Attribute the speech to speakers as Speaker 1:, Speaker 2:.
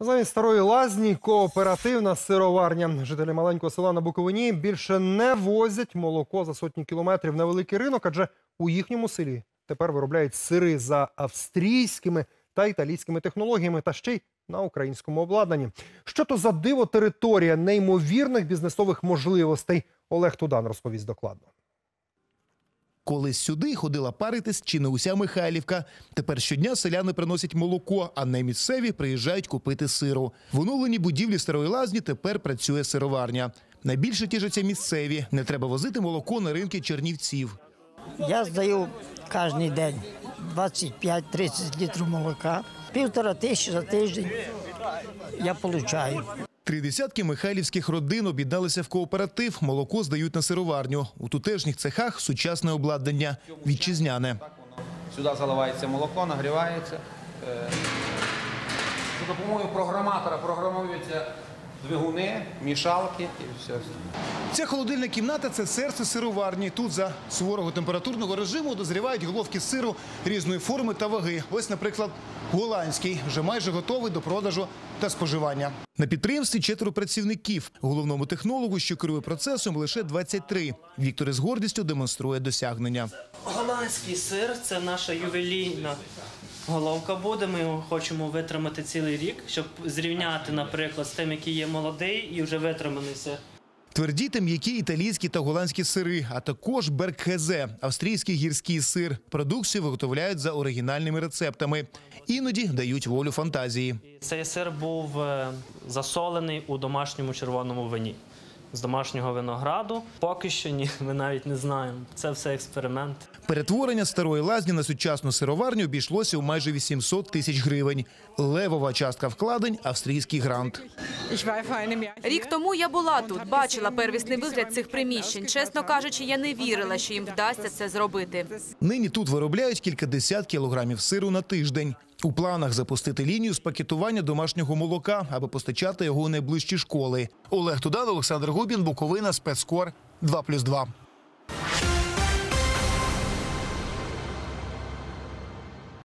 Speaker 1: Замість старої лазні кооперативна сироварня. Жителі маленького села на Буковині більше не возять молоко за сотні кілометрів на великий ринок, адже у їхньому селі тепер виробляють сири за австрійськими та італійськими технологіями, та ще й на українському обладнанні. Що то за диво територія неймовірних бізнесових можливостей? Олег Тудан розповість докладно.
Speaker 2: Колись сюди ходила паритись чи не уся Михайлівка. Тепер щодня селяни приносять молоко, а не місцеві приїжджають купити сиру. В оновленій будівлі старої лазні тепер працює сироварня. Найбільше тішаться місцеві. Не треба возити молоко на ринки Чернівців.
Speaker 3: Я здаю кожен день 25-30 літрів молока, півтора тисячі за тиждень я получаю.
Speaker 2: Три десятки михайлівських родин об'єдналися в кооператив. Молоко здають на сироварню. У тутешніх цехах сучасне обладнання вітчизняне.
Speaker 4: Сюди заливається молоко, нагрівається. Е, За допомогою програматора програмуються двигуни, мішалки і все.
Speaker 2: Ця холодильна кімната це серце сироварні. Тут за суворого температурного режиму дозрівають головки сиру різної форми та ваги. Ось, наприклад, голландський вже майже готовий до продажу та споживання. На підприємстві четверо працівників. Головному технологу, що керує процесом, лише 23. Віктор із гордістю демонструє досягнення.
Speaker 5: Голландський сир це наша ювелійна головка буде. Ми його хочемо витримати цілий рік, щоб зрівняти, наприклад, з тим, який є молодий і вже витриманий сир.
Speaker 2: Тверді та м'які італійські та голландські сири, а також беркхезе – австрійський гірський сир. Продукцію виготовляють за оригінальними рецептами. Іноді дають волю фантазії.
Speaker 5: Цей сир був е, засолений у домашньому червоному вині з домашнього винограду. Поки що ні, ми навіть не знаємо. Це все експеримент.
Speaker 2: Перетворення старої лазні на сучасну сироварню обійшлося у майже 800 тисяч гривень. Левова частка вкладень – австрійський грант.
Speaker 6: Рік тому я була тут, бачила первісний вигляд цих приміщень. Чесно кажучи, я не вірила, що їм вдасться це зробити.
Speaker 2: Нині тут виробляють кількадесят кілограмів сиру на тиждень. У планах запустити лінію з пакетування домашнього молока, аби постачати його у найближчі школи. Олег Тудан, Олександр Губін, Буковина, спецкор 2+,2.